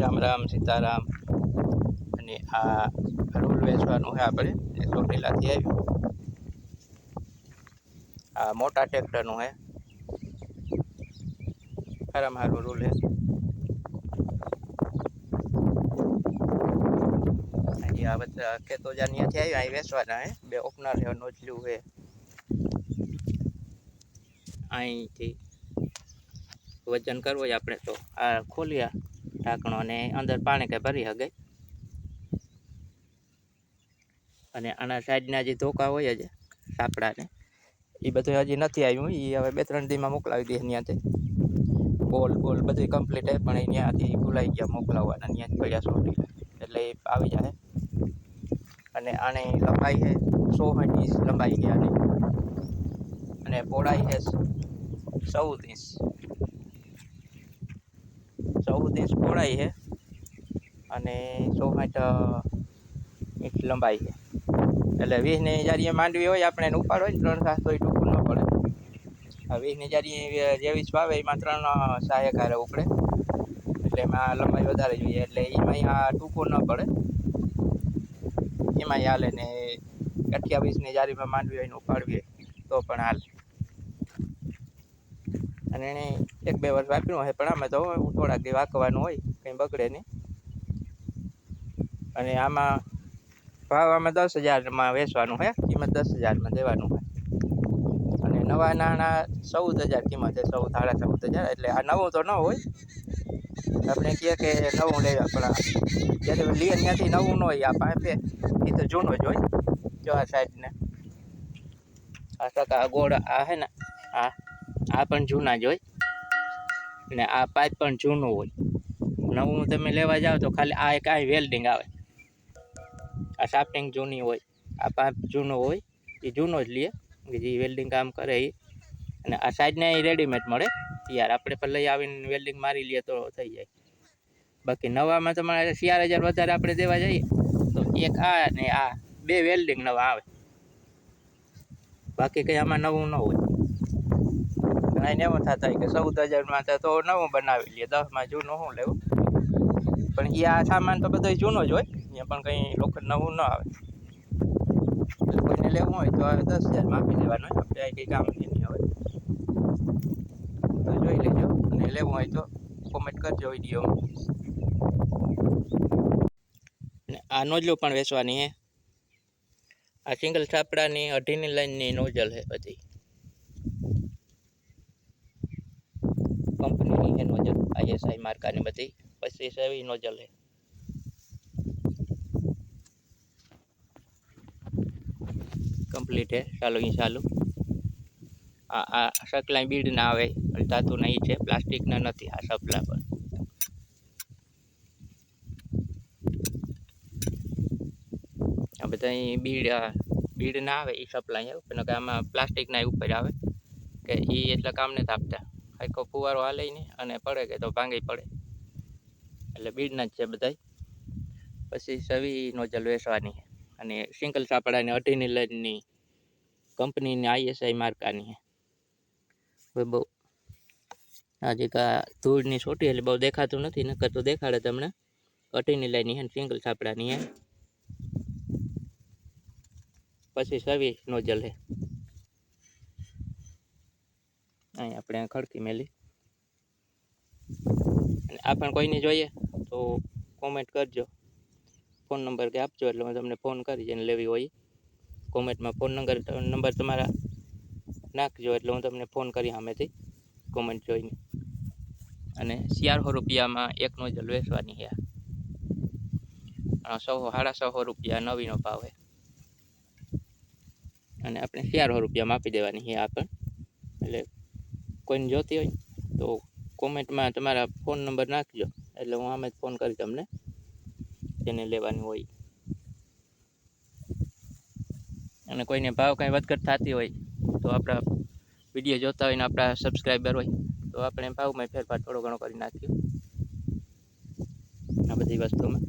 રામ રામ સીતારામ. અને આ રોલ વેચવાનું છે આપણે, એ ચોટીલાથી આવ્યું. આ મોટા ટ્રેક્ટરનું છે. સારામાં સારું રૂલ છે. હજી આ બધા ખેતો જ્યાં ત્યાંથી આવ્યા, અહીં વેચવાના હે બે ઓપનર છે નોચલું છે. અહીંથી વજન કરવું હોય આપણે તો. આ ખોલ્યા. ઢાંકણો અને અંદર પાણી કંઈ ભરી શકે. અને આના સાઈડના જે ધોકા હોય જ, સાપડાને એ બધું હજી નથી આવ્યું. એ હવે બે ત્રણ દીમાં મોકલાવી દઈએ ત્યાંથી બોલ બોલ બધું કમ્પ્લીટ હે, પણ એ ત્યાંથી ભૂલાઈ ગયા, મોકલાવવાના ત્યાં પડ્યા સોટી એટલે એ આવી જાય અને આને લંબાઈ છે સો ઇંચ લંબાઈ છે આની અને પહોળાઈ છે ચૌદ ઇંચ. ચૌદ ઇંચ પહોળાઈ છે અને સો સાઠ ઇંચ લંબાઈ છે. એટલે વીસની જારીએ માંડવી હોય, આપણે એને ઉપાડ હોય ત્રણ સાસ તો એ ટૂંકું ન પડે. વીસની જારીએ જેવીસ વાવે એમાં ત્રણ સહાયક હારે ઉપડે. એટલે એમાં લંબાઈ વધારે જોઈએ. એટલે એમાં આ ટૂંકું ન પડે. એમાં હાલે ને અઠ્યાવીસની જારીમાં માંડવી હોય ને ઉપાડવી તો પણ હાલે. અને એણે એક બે વર્ષ વાપર્યું હોય, પણ આમાં તો થોડાક દી વાંકવાનું હોય, કંઈ બગડે નહીં. અને આમાં ભાવ આમાં દસ હજારમાં વેચવાનું હોય કિંમત દસ હજારમાં દેવાનું હોય અને નવા નાના ચૌદ હજાર કિંમત છે, ચૌદ, સાડા ચૌદ હજાર, એટલે આ નવું તો ન હોય. આપણે કહીએ કે નવું લેવા, પણ જ્યારે લઈએ ત્યાંથી નવું ન હોય, આ પાસે એ તો જૂનું જ હોય, જો આ સાઈડને. આ ટકા ગોળ આ હે ને, આ આ પણ જૂના જ હોય અને આ પાઇપ પણ જૂનું હોય. નવું તમે લેવા જાઓ તો ખાલી આ એક આ વેલ્ડિંગ આવે. આ સાફ્ટિંગ જૂની હોય, આ પાઇપ જૂનો હોય, એ જૂનો જ લઈએ જે વેલ્ડિંગ કામ કરે એ. અને આ સાઈડને એ રેડીમેડ મળે. યાર, આપણે પણ લઈ આવીને વેલ્ડિંગ મારી લઈએ તો થઈ જાય. બાકી નવામાં તમારે ચાર હજાર વધારે આપણે દેવા જઈએ, તો એક આ ને આ. બે વેલ્ડિંગ નવા આવે. બાકી કંઈ આમાં નવું ન હોય. ઘણા એમ થતા કે ચૌદ હજારમાં તો નવું બનાવી લઈએ દસમાં જૂનું શું લેવું? પણ એ આ સામાન તો બધો જૂનો જ હોય અહીંયા પણ કંઈ લોકો નવું ન આવે. કોઈને લેવું હોય તો હવે દસ હજારમાં આપી દેવાનું આપણે કંઈ કામ નહીં આવે તો જોઈ લેજો, અને લેવું હોય તો કોમેન્ટ કરજો વીડિયો આ નોજલો પણ વેચવાની છે આ સિંગલ છાપડાની અઢીની લાઈનની નોજલ છે બધી કંપનીની છે નોઝલ આઈએસઆઈ માર્કાની બધી પચીસ એવી નોઝલ છે કમ્પ્લીટ છે, ચાલો અહીં ચાલુ. આ આ સકલાઈ બીડ ના આવે ધાતુ નહીં છે પ્લાસ્ટિકના નથી આ સપલા પર. આ બધા અહીં બીડ બીડ ના આવે એ સપ્લાય આવે પણ આમાં પ્લાસ્ટિકના ઉપર આવે, કે એ એટલે કામ નથી આપતા. આખો ફુવારો હાલે નહીં અને પડે કે તો ભાંગી પડે. એટલે બીડના જ છે બધા પછી સવી જલ વેચવાની અને સિંગલ સાપડાની અઢીની લાઈનની કંપનીની આઈએસઆઈ માર્કાની હવે બહુ આજે કા ધૂળની છોટી એટલે બહુ દેખાતું નથી, નકર તો દેખાડે તમને. અઢીની લઈની છે સિંગલ સાપડાની હે પછી સવી નોઝલ છે. અહીં આપણે ખડકી મેલી. અને આ પણ કોઈને જોઈએ તો કોમેન્ટ કરજો. ફોન નંબર કે આપજો એટલે હું તમને ફોન કરી જેને લેવી હોય કોમેન્ટમાં ફોન નંબર નંબર તમારા નાખજો એટલે હું તમને ફોન કરી સામેથી કોમેન્ટ જોઈને. અને ચારસો રૂપિયામાં એક નોઝલ વેચવાની છે. સો, સાડા સો રૂપિયા નવીનો ભાવ અને આપણે ચારસો રૂપિયામાં આપી દેવાની છે આ પણ. એટલે કોઈને જોતી હોય તો કોમેન્ટમાં તમારા ફોન નંબર નાખજો. એટલે હું આમે જ ફોન કરી તમને, જેને લેવાની હોય. અને કોઈને ભાવ કાંઈ વધઘટ થતી હોય, તો આપણા વીડિયો જોતા હોય ને આપણા સબસ્ક્રાઈબર હોય, તો આપણે ભાવમાં ફેરફાર થોડો ઘણો કરી નાખ્યો આ બધી વસ્તુમાં.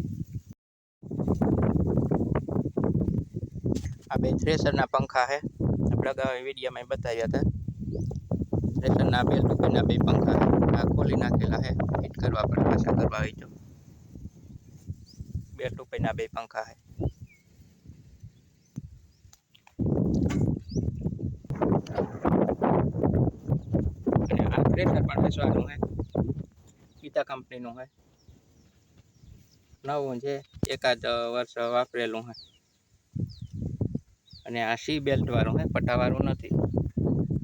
આ બે થ્રેસરના પંખા છે. આપણા ગામ વિડીયોમાં બતાવ્યા હતા. થ્રેસરના બે ટુકડીના બે પંખા ખોલી નાખેલા છે ફિટ કરવા પડે, પાછા કરવા હોય તો બે ટુકડીના બે પંખા છે અને આ પ્રેશર પણ બેસવાનું છે પિતા કંપનીનું છે નવું છે એકાદ વર્ષ વાપરેલું છે અને આ સી બેલ્ટ વાળું છે પટ્ટાવાળું નથી.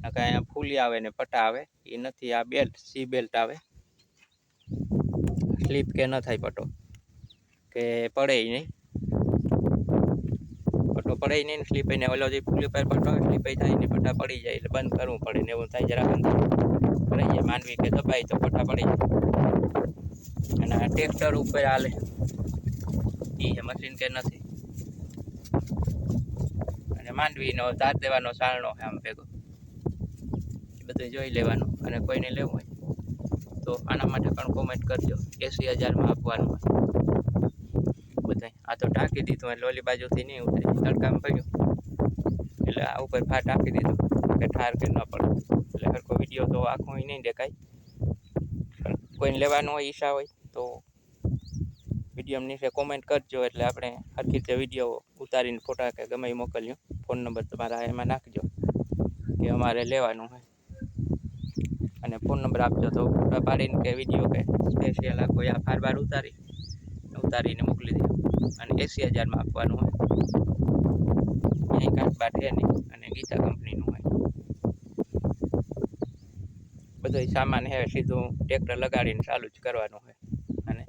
નકર અહીંયા ફૂલી આવે ને પટ્ટા આવે, એ નથી, આ બેલ્ટ, સી બેલ્ટ આવે. સ્લીપ કે ન થાય પટ્ટો કે પડે નહીં. પટ્ટો પડે નહીં સ્લીપ ને ઓલો જે ફૂલી પર પટ્ટો આવે સ્લીપ થાય ને પટ્ટા પડી જાય, એટલે બંધ કરવું પડે ને એવું થાય જરા બંધ રહી જાય માનવી કે દબાય તો પટ્ટા પડી જાય. અને આ ટ્રેક્ટર ઉપર હાલે. એ મશીન કે નથી. અને માંડવીનો દાંત દેવાનો સારણો આમ ભેગો. બધું જોઈ લેવાનું અને કોઈને લેવું હોય તો આના માટે પણ કોમેન્ટ કરજો. એંસી હજારમાં આપવાનું બધાય. આ તો ઢાંકી દીધું એટલે ઓલી બાજુથી નહીં ઉતરે. તડકામાં પડ્યું. એટલે આ ઉપર ફાટ આપી દીધું. કે ઠાર કે ન પડે. એટલે હરકો વીડિયો તો આખો નહીં દેખાય. પણ કોઈને લેવાનું હોય, ઈચ્છા હોય, તો વીડિયો નીચે કોમેન્ટ કરજો. એટલે આપણે હરખી રીતે વીડિયો ઉતારીને ફોટા કે ગમે મોકલ્યો. ફોન નંબર તમારા એમાં નાખજો કે અમારે લેવાનું હોય. અને ફોન નંબર આપજો તો ફોટા પાડીને કે વીડિયો કે સ્પેશિયલ આ કોઈ આ ફાર બાર ઉતારી, ઉતારીને મોકલી દો. અને એંસી હજારમાં આપવાનું હોય. અહીં કાંઈ નહીં અને ગીતા કંપનીનું હોય. બધો સામાન હે, સીધું ટ્રેક્ટર લગાડીને ચાલુ જ કરવાનું હોય. અને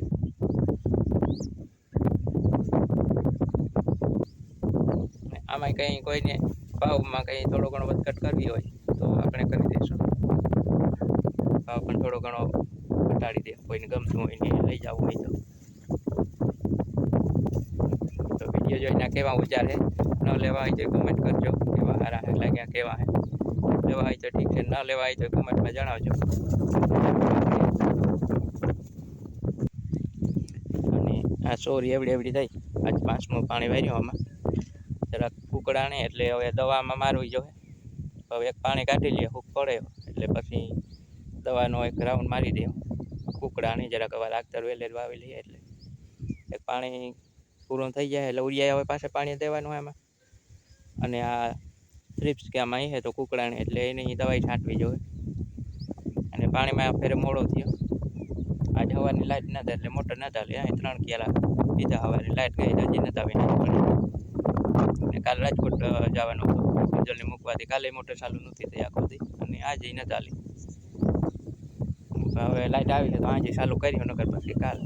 આમાં કંઈ કોઈને ભાવમાં કંઈ થોડો ઘણો વધઘટ કરવી હોય તો આપણે કરી દઈશું ભાવ પણ થોડો ઘણો ઘટાડી દે. કોઈને ગમતું હોય ને લઈ જવું હોય તો. તો વીડિયો જોઈને કેવા વિચાર છે ન લેવા હોય તો કમેન્ટ કરજો. કેવા હારા હે, લાગ્યા કેવા હે? લેવા હોય તો ઠીક છે, ન લેવા હોય તો કમેન્ટમાં જણાવજો. અને આ સોરી એવડી એવડી થઈ. આજ પાંચમું પાણી વાર્યું આમાં. જરાક કુકડાણે એટલે હવે દવામાં મારવી જોઈએ. હવે એક પાણી કાઢી લઈએ હુક પડે. એટલે પછી દવાનો એક રાઉન્ડ મારી દે. કુકડાની જરાક હવે લાગતર વેલેર વાવી લઈએ એટલે. એક પાણી પૂરું થઈ જાય એટલે ઉરિયા હવે પાસે પાણી દેવાનું એમાં અને આ થ્રીપ્સ કે આમાં છે તો કુકડાને એટલે એની દવાઈ છાંટવી જોઈએ. અને પાણીમાં ફેરે મોડો થયો. આજ હવાની લાઇટ ના થાય એટલે મોટર ના ચાલે અહીં ત્રણ કિયાલા બીજા હવાની લાઇટ ગઈ હજી નથી આવી અને કાલ રાજકોટ જવાનું હતું. સુજલને મૂકવાથી કાલે મોટર ચાલુ નથી થઈ આખો અને આજે ન હવે લાઇટ આવી છે તો આજે ચાલુ કર્યું નગર પછી કાલ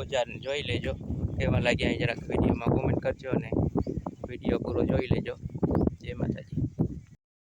ઓજાર જોઈ લેજો. કેવા લાગ્યા જરાક વિડીયોમાં કોમેન્ટ કરજો અને વીડિયો પૂરો જોઈ લેજો. જય માતાજી.